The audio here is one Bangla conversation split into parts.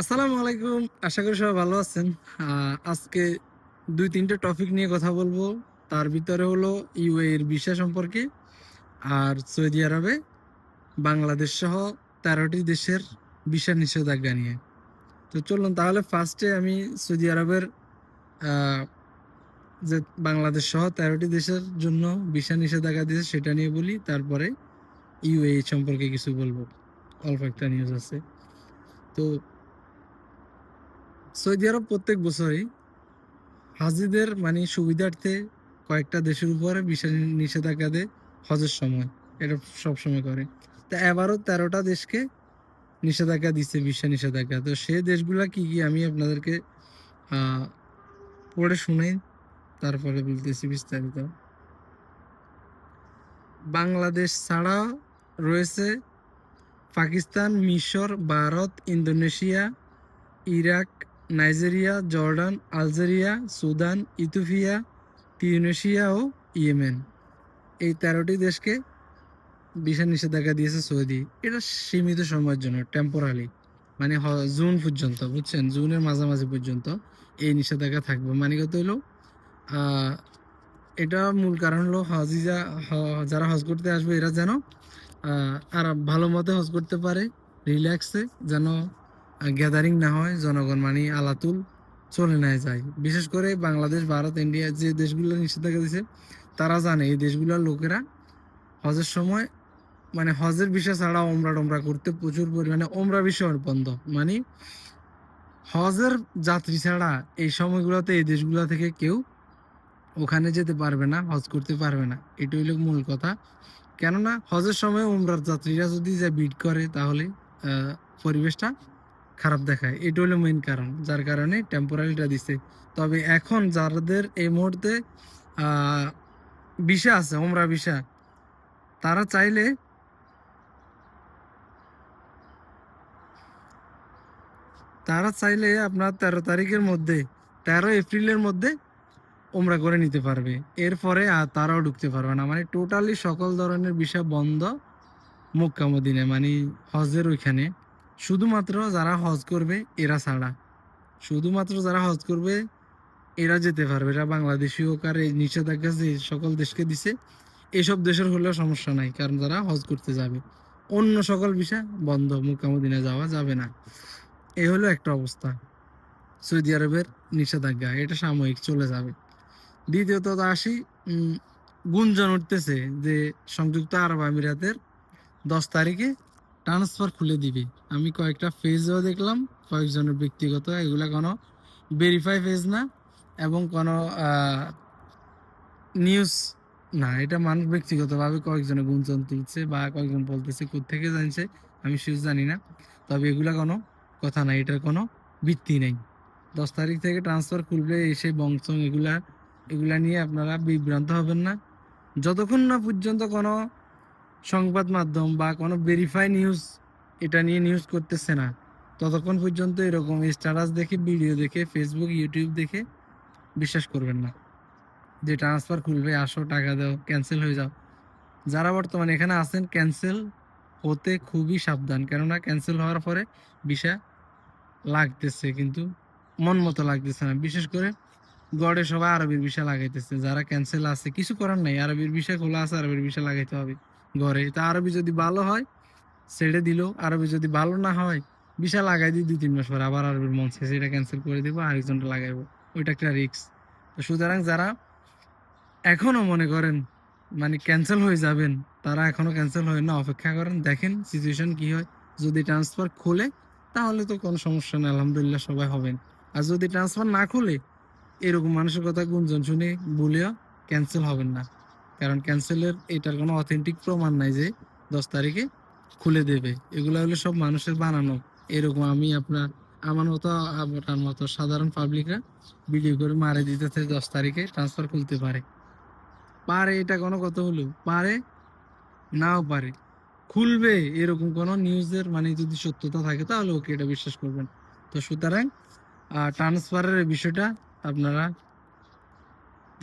আসসালামু আলাইকুম। আশা করি সবাই ভালো আছেন। আজকে দুই তিনটে টপিক নিয়ে কথা বলব। তার ভিতরে হলো ইউএ এর ভিসা সম্পর্কে আর সৌদি আরবে বাংলাদেশ সহ তেরোটি দেশের ভিসা নিষেধাজ্ঞা নিয়ে। তো চলুন তাহলে ফার্স্টে আমি সৌদি আরবের যে বাংলাদেশ সহ তেরোটি দেশের জন্য ভিসা নিষেধাজ্ঞা দিয়েছে সেটা নিয়ে বলি। তারপরে ইউএ সম্পর্কে কিছু বলব। অল্প একটা নিউজ আছে। তো সৌদি আরব প্রত্যেক বছরই হাজিদের মানে সুবিধার্থে কয়েকটা দেশের উপরে বিশেষ নিষেধাজ্ঞা দেয় হজের সময়। এটা সব সময় করে। তা এবারও তেরোটা দেশকে নিষেধাজ্ঞা দিচ্ছে বিশ্ব নিষেধাজ্ঞা। তো সে দেশগুলা কি কি আমি আপনাদেরকে পড়ে শুনাই, তারপরে বলতেছি বিস্তারিত। বাংলাদেশ ছাড়া রয়েছে পাকিস্তান, মিশর, Bharat, Indonesia, Iraq Nigeria, Jordan, Algeria, Sudan, Ethiopia Tunisia ও ইয়েমেন। এই তেরোটি দেশকে ভিসা নিষেধাজ্ঞা দিয়েছে সৌদি। এটা সীমিত সময়ের জন্য টেম্পোরারি মানে জুন পর্যন্ত, বুঝছেন? জুনের মাঝামাঝি পর্যন্ত এই নিষেধাজ্ঞা থাকবে। মানে কত হলো? এটা মূল কারণ হলো হজিজা যারা হজ করতে আসবে, এরা যেন আর ভালো মতো হজ করতে পারে, রিল্যাক্সে, যেন গ্যাদারিং না হয়, জনগণ মানে আলাতুল চলে না যায়। বিশেষ করে বাংলাদেশ, ভারত, ইন্ডিয়া যে দেশগুলো নিষেধাজ্ঞা দিয়েছে তারা জানে এই দেশগুলোর লোকেরা হজের সময় মানে হজের বিষয় ছাড়া ওমরা টোমরা করতে প্রচুর পরিমাণে ওমরা বিষয় বন্ধ। মানে হজের যাত্রী ছাড়া এই সময়গুলোতে এই দেশগুলো থেকে কেউ ওখানে যেতে পারবে না, হজ করতে পারবে না। এটা হইল মূল কথা। কেননা হজের সময় উমরার যাত্রীরা যদি যা বিট করে তাহলে পরিবেশটা খারাপ দেখায়। এটা হলো মেইন কারণ, যার কারণে টেম্পোরারিটা দিছে। তবে এখন যাদের এই মুহূর্তে বিষা আছে ওমরা বিষা তারা চাইলে তারা চাইলে আপনার তেরো তারিখের মধ্যে, তেরো এপ্রিলের মধ্যে ওমরা করে নিতে পারবে। এরপরে আর তারাও ঢুকতে পারবে না। মানে টোটালি সকল ধরনের বিষয় বন্ধ মক্কা মদিনে মানে হজের ওইখানে। শুধুমাত্র যারা হজ করবে, এরা ছাড়া। শুধুমাত্র যারা হজ করবে, এরা যেতে পারবে এরা বাংলাদেশি হোক আর এই নিষেধাজ্ঞা যে সকল দেশকে দিছে, এসব দেশের হলেও সমস্যা নাই, কারণ যারা হজ করতে যাবে। অন্য সকল বিষয় বন্ধ মদিনে যাওয়া যাবে না। এই হলো একটা অবস্থা। সৌদি আরবের নিষেধাজ্ঞা, এটা সাময়িক চলে যাবে। দ্বিতীয়ত আসি গুঞ্জন উঠতেছে যে সংযুক্ত আরব আমিরাতের দশ তারিখে ট্রান্সফার খুলে দিবে। আমি কয়েকটা ফেজও দেখলাম, কয়েকজনের ব্যক্তিগত, এগুলা কোনো ভেরিফাই ফেজ না এবং কোনো নিউজ না। এটা মানুষ ব্যক্তিগতভাবে কয়েকজনে গুঞ্জন তুলছে বা কয়েকজন বলতেছে থেকে জানছে, আমি সেটা জানি না। তবে এগুলা কোনো কথা নাই, এটার কোনো ভিত্তি নেই। দশ তারিখ থেকে ট্রান্সফার খুলবে, এসে বংশং এগুলা এগুলা নিয়ে আপনারা বিভ্রান্ত হবেন না। যতক্ষণ না পর্যন্ত কোনো সংবাদ মাধ্যম বা কোনো ভেরিফাই নিউজ এটা নিয়ে নিউজ করতেছে না। ততক্ষণ পর্যন্ত এরকম স্ট্যাটাস দেখে ভিডিও দেখে ফেসবুক ইউটিউব দেখে বিশ্বাস করবেন না। যে ট্রান্সফার খুলবে, আসো, টাকা দাও ক্যান্সেল হয়ে যাও। যারা বর্তমানে এখানে আছেন ক্যান্সেল হতে খুবই সাবধান। কেননা ক্যান্সেল হওয়ার পরে বিষয় লাগতেছে কিন্তু মন মতো লাগতেছে না। বিশেষ করে গড়ে সবাই আরবির বিষয় লাগাইতেছে। যারা ক্যান্সেল আছে, কিছু করার নাই। আরবির বিষয় খোলা আছে, আরবির বিষয় লাগাইতে হবে। ঘরে। তা আরবি যদি ভালো হয়, ছেড়ে দিল। আরবি যদি ভালো না হয়, বিশাল লাগাই দিই দুই তিন মাস পর। আবার আরবির মন চাইছে এটা ক্যান্সেল করে দেবো আরেকজনটা লাগাইবো। ওইটা একটা রিক্স তো সুতরাং যারা এখনও মনে করেন মানে ক্যান্সেল হয়ে যাবেন, তারা এখনও ক্যান্সেল হয় না, অপেক্ষা করেন। দেখেন সিচুয়েশন কি হয়। যদি ট্রান্সফার খোলে, তাহলে তো কোনো সমস্যা নেই। আলহামদুলিল্লাহ সবাই হবেন। আর যদি ট্রান্সফার না খুলে, এরকম মানুষের কথা গুঞ্জন শুনে বলেও ক্যান্সেল হবেন না। কারণ ক্যান্সেলের এটার কোনো অথেন্টিক প্রমাণ নাই যে দশ তারিখে খুলে দেবে। এগুলো হলো সব মানুষের বানানো। এরকম আমি আপনার, আমার মতো, আপনার মতো সাধারণ পাবলিকরা ভিডিও করে মারে দিতে দিতেছে দশ তারিখে ট্রান্সফার খুলতে পারে। পারে এটা কোনো কথা হলো? পারে? নাও পারে। খুলবে এরকম কোনো নিউজের মানে যদি সত্যতা থাকে তাহলে ওকে এটা বিশ্বাস করবেন। তো সুতরাং ট্রান্সফারের বিষয়টা আপনারা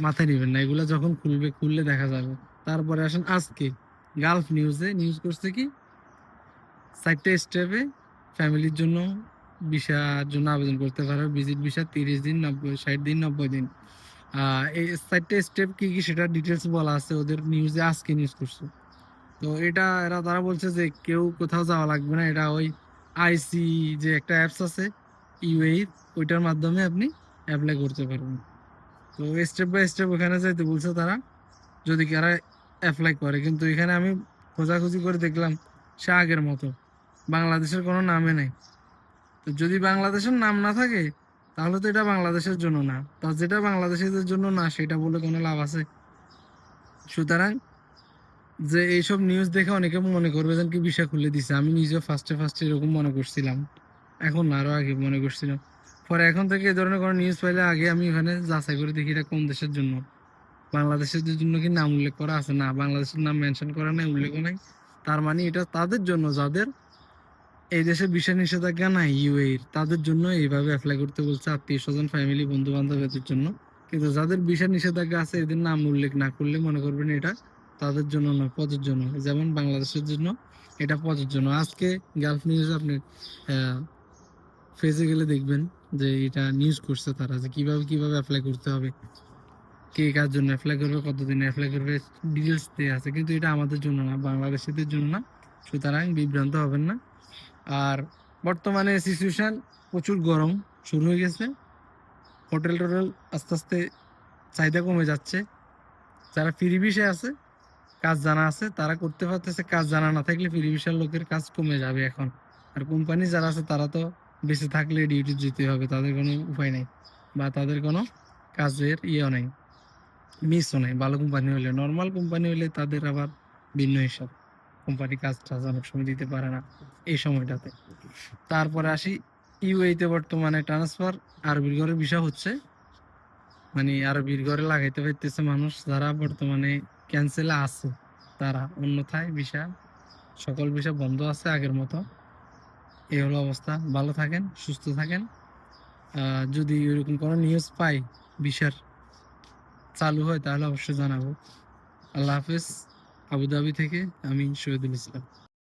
মাথায় নেবেন না, এগুলো যখন খুলবে, খুললে দেখা যাবে। তারপরে আসেন আজকে গালফ নিউজে নিউজ করছে কি? চারটে স্টেপে ফ্যামিলির জন্য ভিসার জন্য আবেদন করতে পারবে ভিজিট ভিসা তিরিশ দিন, নব্বই, ষাট দিন, নব্বই দিন। এই চারটে স্টেপ কি কি সেটা ডিটেলস বলা আছে, ওদের নিউজে আজকে নিউজ করছে। তো এটা, এরা, তারা বলছে যে কেউ কোথাও যাওয়া লাগবে না, এটা ওই আইসি যে একটা অ্যাপস আছে ইউএই ওইটার মাধ্যমে আপনি অ্যাপ্লাই করতে পারবেন। তো স্টেপ বাই স্টেপ ওখানে যাইতে বলছে তারা, যদি কারা অ্যাপ্লাই করে। কিন্তু এখানে আমি খোঁজাখুঁজি করে দেখলাম, সে আগের মতো। বাংলাদেশের কোনো নামে নেই। তো যদি বাংলাদেশের নাম না থাকে, তাহলে তো এটা বাংলাদেশের জন্য না। তা যেটা বাংলাদেশিদের জন্য না, সেটা বলে কোনো লাভ আছে? সুতরাং যে এইসব নিউজ দেখে অনেকে মনে করবে যেন কি বিষয় খুলে দিছে। আমি নিজেও ফার্স্টে ফার্স্টে এরকম মনে করছিলাম। এখন না আরও আগে মনে করছিলাম। পরে এখন থেকে এই ধরনের কোনো নিউজ পাইলে আগে আমি ওখানে যাচাই করে দেখি এটা কোন দেশের জন্য। বাংলাদেশের জন্য কি নাম উল্লেখ করা আছে না, বাংলাদেশের নাম মেনশন করা নাই, উল্লেখ নাই। তার মানে এটা তাদের জন্য, যাদের এই দেশে বিষয় নিষেধাজ্ঞা নাই ইউএর তাদের জন্য এইভাবে অ্যাপ্লাই করতে বলছে আত্মীয় স্বজন ফ্যামিলি বন্ধু বান্ধবদের জন্য। কিন্তু যাদের বিষয় নিষেধাজ্ঞা আছে, এদের নাম উল্লেখ না করলে মনে করবেন এটা তাদের জন্য না পদের জন্য। যেমন বাংলাদেশের জন্য, এটা পদের জন্য। আজকে গালফ নিউজ আপনি ফেজে গেলে দেখবেন যে এটা নিউজ করছে তারা যে কীভাবে কীভাবে অ্যাপ্লাই করতে হবে, কে কার জন্য অ্যাপ্লাই করবে, কতদিন অ্যাপ্লাই করবে ডিটেলস দেওয়া আছে। কিন্তু এটা আমাদের জন্য না, বাংলাদেশিদের জন্য না। সুতরাং বিভ্রান্ত হবেন না। আর বর্তমানে সিচুয়েশন প্রচুর গরম শুরু হয়ে গেছে। হোটেল টোটেল আস্তে আস্তে চাহিদা কমে যাচ্ছে। যারা ফ্রি বিষয় আছে, কাজ জানা আছে, তারা করতে পারতেছে। কাজ জানা না থাকলে ফ্রি বিষয়ের লোকের কাজ কমে যাবে এখন। আর কোম্পানি যারা আছে, তারা তো বেঁচে থাকলে ডিউটি যেতে হবে, তাদের কোনো উপায় নেই বা তাদের কোনো কাজের ইয়েও নেই মিসও নেই, ভালো কোম্পানি হলে নর্মাল কোম্পানি হলে তাদের আবার ভিন্ন হিসাব কোম্পানি কাজ টাজ অনেক সময় দিতে পারে না এই সময়টাতে। তারপরে আসি ইউএইতে বর্তমানে ট্রান্সফার আরবির ঘরের বিষয় হচ্ছে মানে আরবির ঘরে লাগাইতে পারতেছে মানুষ, যারা বর্তমানে ক্যান্সেলে আছে, তারা অন্যথায় ভিসা সকল ভিসা বন্ধ আছে আগের মতো। এই হলো অবস্থা। ভালো থাকেন, সুস্থ থাকেন। যদি এরকম কোনো নিউজ পাই বিশার চালু হয়, তাহলে অবশ্যই জানাব। আল্লাহ হাফেজ, আবুধাবি থেকে আমি শহীদুল ইসলাম।